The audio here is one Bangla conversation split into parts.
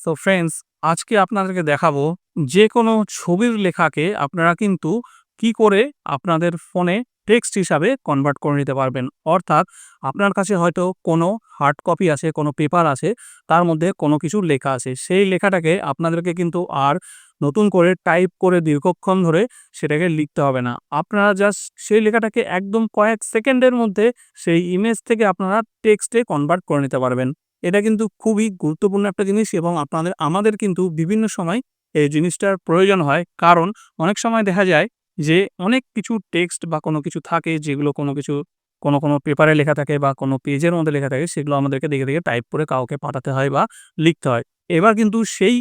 সো ফ্রেন্ডস আজকে আপনাদেরকে দেখাবো যে কোনো ছবির লেখাকে আপনারা কিন্তু কি করে আপনাদের ফোনে টেক্সট হিসাবে কনভার্ট করে নিতে পারবেন। অর্থাৎ আপনার কাছে হয়তো কোনো হার্ড কপি আছে, কোনো পেপার আছে, তার মধ্যে কোনো কিছু লেখা আছে। সেই লেখাটাকে আপনাদেরকে কিন্তু আর নতুন করে টাইপ করে দীর্ঘক্ষণ ধরে সেটাকে লিখতে হবে না। আপনারা জাস্ট সেই লেখাটাকে একদম কয়েক সেকেন্ডের মধ্যে সেই ইমেজ থেকে আপনারা টেক্সটে কনভার্ট করে নিতে পারবেন। এটা কিন্তু খুবই গুরুত্বপূর্ণ একটা জিনিস এবং আপনাদের, আমাদের কিন্তু বিভিন্ন সময় এই জিনিসটার প্রয়োজন হয়। কারণ অনেক সময় দেখা যায় যে অনেক কিছু টেক্সট বা কোনো কিছু থাকে যেগুলো কোনো কিছু, কোনো কোনো পেপারে লেখা থাকে বা কোনো পেজের মধ্যে লেখা থাকে সেগুলো আমাদেরকে দেখে দেখে টাইপ করে কাউকে পাঠাতে হয় বা লিখতে হয়। এবার কিন্তু সেই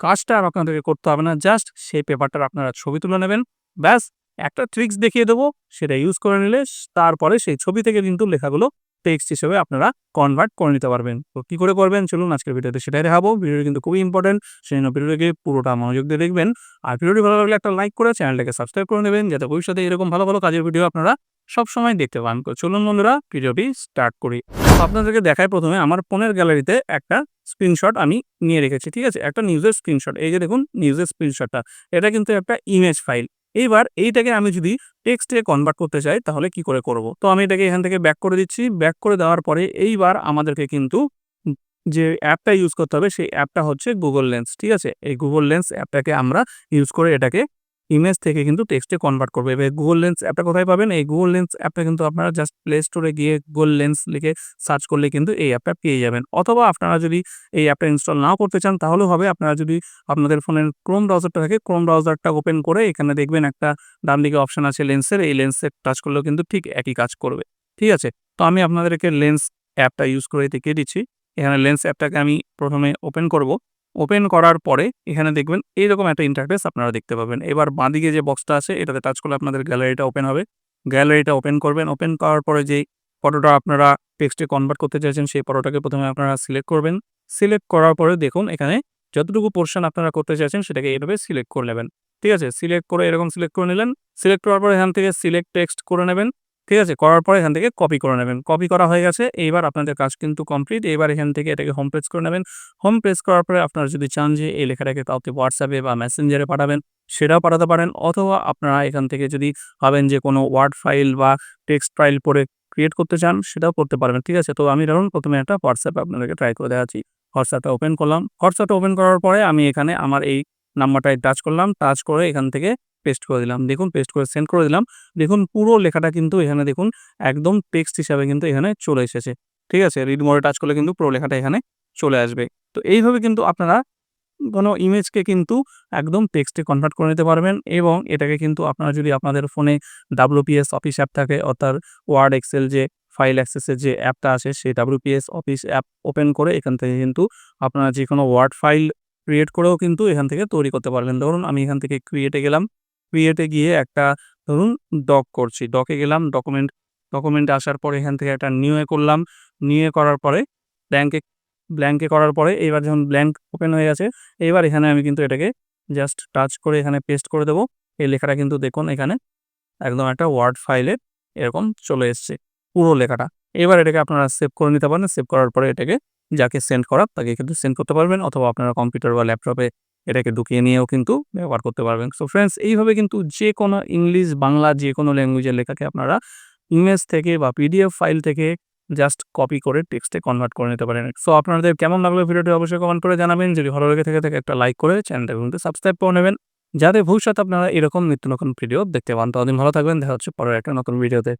কাজটা আর আপনাদেরকে করতে হবে না। জাস্ট সেই পেপারটার আপনারা ছবি তুলে নেবেন। ব্যাস, একটা ট্রিক্স দেখিয়ে দেবো, সেটা ইউজ করে নিলে তারপরে সেই ছবি থেকে কিন্তু লেখাগুলো টেক্সট হিসেবে আপনারা কনভার্ট করে নিতে পারবেন। তো কী করে করবেন? চলুন আজকের ভিডিওতে সেটাই দেখাবো। ভিডিওটি কিন্তু খুবই ইম্পর্টেন্ট সেই জন্য ভিডিওটিকে পুরোটা মনোযোগ দিয়ে দেখবেন। আর ভিডিওটি ভালো লাগলে একটা লাইক করে চ্যানেলটাকে সাবস্ক্রাইব করে নেবেন, যাতে ভবিষ্যতে এরকম ভালো ভালো কাজের ভিডিও আপনারা সব সময় দেখতে পান। চলুন বন্ধুরা, ভিডিওটি স্টার্ট করি। আপনাদেরকে দেখায় প্রথমে আমার ফোনের গ্যালারিতে একটা স্ক্রিনশট আমি নিয়ে রেখেছি, ঠিক আছে? একটা নিউজের স্ক্রিনশট এই যে দেখুন নিউজের স্ক্রিনশটটা এটা কিন্তু একটা ইমেজ ফাইল এইবার এইটাকে আমি যদি টেক্সটে কনভার্ট করতে চাই, তাহলে কি করে করব? তো আমি এটাকে এখান থেকে ব্যাক করে দিচ্ছি। ব্যাক করে দেওয়ার পরে এইবার আমাদেরকে কিন্তু যে অ্যাপটা ইউজ করতে হবে, সেই অ্যাপটা হচ্ছে গুগল লেন্স ঠিক আছে? এই গুগল লেন্স অ্যাপটাকে আমরা ইউজ করে এটাকে ইমেজ থেকে কিন্তু টেক্সটে কনভার্ট করবে। এবার গুগল লেন্স অ্যাপটা কোথায় পাবেন? এই গুগল লেন্স অ্যাপটা কিন্তু আপনারা জাস্ট প্লে স্টোরে গিয়ে গুগল লেন্স লিখে সার্চ করলে কিন্তু এই অ্যাপটা পেয়ে যাবেন। অথবা আপনারা যদি এই অ্যাপটা ইনস্টল নাও করতে চান, তাহলেও হবে। আপনারা যদি আপনাদের ফোনের ক্রোম ব্রাউজারটা থাকে ক্রোম ব্রাউজারটা ওপেন করে এখানে দেখবেন একটা ডান দিকে অপশন আছে লেন্সের এই লেন্সে টাচ করলেও কিন্তু ঠিক একই কাজ করবে। ঠিক আছে? তো আমি আপনাদেরকে লেন্স অ্যাপটা ইউজ করে দেখিয়ে দিচ্ছি। এখানে লেন্স অ্যাপটাকে আমি প্রথমে ওপেন করব। ওপেন করার পরে এখানে দেখবেন এইরকম একটা ইন্টারফেস আপনারা দেখতে পাবেন। এবার বাঁদিকে যে বক্সটা আছে, এটাতে টাচ করলে আপনাদের গ্যালারিটা ওপেন হবে। গ্যালারিটা ওপেন করবেন। ওপেন করার পরে যেই ফটোটা আপনারা টেক্সটে কনভার্ট করতে চাইছেন, সেই ফটোটাকে প্রথমে আপনারা সিলেক্ট করবেন। সিলেক্ট করার পরে দেখুন এখানে যতটুকু পোর্শন আপনারা করতে চাইছেন, সেটাকে এইভাবে সিলেক্ট করে নেবেন। ঠিক আছে? সিলেক্ট করে এরকম সিলেক্ট করে নিলেন। সিলেক্ট করার পরে এখান থেকে সিলেক্ট টেক্সট করে নেবেন। ঠিক আছে? করার পরে এখান থেকে কপি করে নেবেন। কপি করা হয়ে গেছে। এইবার আপনাদের কাজ কিন্তু কমপ্লিট এবার এখান থেকে এটাকে হোম পেজ করে নেবেন। হোম পেজ করার পরে আপনারা যদি চান যে এই লেখাটাকে কাউকে হোয়াটসঅ্যাপে বা মেসেঞ্জারে পাঠাবেন, সেটাও পাঠাতে পারেন। অথবা আপনারা এখান থেকে যদি ভাবেন যে কোনো ওয়ার্ড ফাইল বা টেক্সট ফাইল পরে ক্রিয়েট করতে চান, সেটাও করতে পারবেন। ঠিক আছে? তো আমি ধরুন প্রথমে একটা হোয়াটসঅ্যাপে আপনাদেরকে ট্রাই করে দেখাচ্ছি। হোয়াটসঅ্যাপটা ওপেন করলাম। হোয়াটসঅ্যাপটা ওপেন করার পরে আমি এখানে আমার এই নাম্বারটায় টাচ করলাম। টাচ করে এখান থেকে পেস্ট করে দিলাম। দেখুন পেস্ট করে সেন্ড করে দিলাম। দেখুন, পুরো লেখাটা কিন্তু এখানে দেখুন, একদম টেক্সট হিসাবে কিন্তু এখানে চলে এসেছে। ঠিক আছে? রিড মোডে টাচ করলে কিন্তু পুরো লেখাটা এখানে চলে আসবে। তো এইভাবে কিন্তু আপনারা কোনো ইমেজকে কিন্তু একদম টেক্সটে কনভার্ট করে নিতে পারবেন এবং এটাকে কিন্তু আপনারা যদি আপনাদের ফোনে ডাব্লিউপিএস অফিস অ্যাপ থাকে, অর্থাৎ ওয়ার্ড এক্সেল যে ফাইল অ্যাক্সেসের যে অ্যাপটা আছে, সেই ডাব্লিউপিএস অফিস অ্যাপ ওপেন করে এখান থেকে কিন্তু আপনারা যে কোনো ওয়ার্ড ফাইল ক্রিয়েট করেও কিন্তু এখান থেকে তৈরি করতে পারবেন। ধরুন, আমি এখান থেকে ক্রিয়েটে গেলাম। ক্রিয়েটে গিয়ে একটা, ধরুন ডক করছি। ডকে গেলাম ডকুমেন্ট ডকুমেন্ট আসার পরে এখান থেকে একটা নিউয়ে করলাম। নিউয়ে করার পরে ব্ল্যাঙ্কে ব্ল্যাঙ্কে করার পরে এবার যখন ব্ল্যাঙ্ক ওপেন হয়ে গেছে, এবার এখানে আমি কিন্তু এটাকে জাস্ট টাচ করে এখানে পেস্ট করে দেবো। এই লেখাটা কিন্তু দেখুন এখানে একদম একটা ওয়ার্ড ফাইলে এরকম চলে এসছে, পুরো লেখাটা। এবার এটাকে আপনারা সেভ করে নিতে পারেন। সেভ করার পরে এটাকে যাকে সেন্ড করার তাকে কিন্তু সেন্ড করতে পারবেন। অথবা আপনারা কম্পিউটার বা ল্যাপটপে এটাকে ঢুকিয়ে নিয়েও কিন্তু ব্যবহার করতে পারবেন। সো ফ্রেন্ডস এইভাবে কিন্তু যে কোনো ইংলিশ, বাংলা যে কোনো ল্যাঙ্গুয়েজের লেখাকে আপনারা ইমেজ থেকে বা পিডিএফ ফাইল থেকে জাস্ট কপি করে টেক্সটে কনভার্ট করে নিতে পারেন। সো আপনাদের কেমন লাগল ভিডিওটি অবশ্যই কমেন্ট করে জানাবেন। যদি ভালো লেগে থেকে থাকে একটা লাইক করে চ্যানেলটা কিন্তু সাবস্ক্রাইব করে নেবেন। যাতে ভবিষ্যতে আপনারা এরকম নিত্য নতুন ভিডিও দেখতে পান। ততদিন ভালো থাকবেন। দেখা হচ্ছে পরের একটা নতুন ভিডিওতে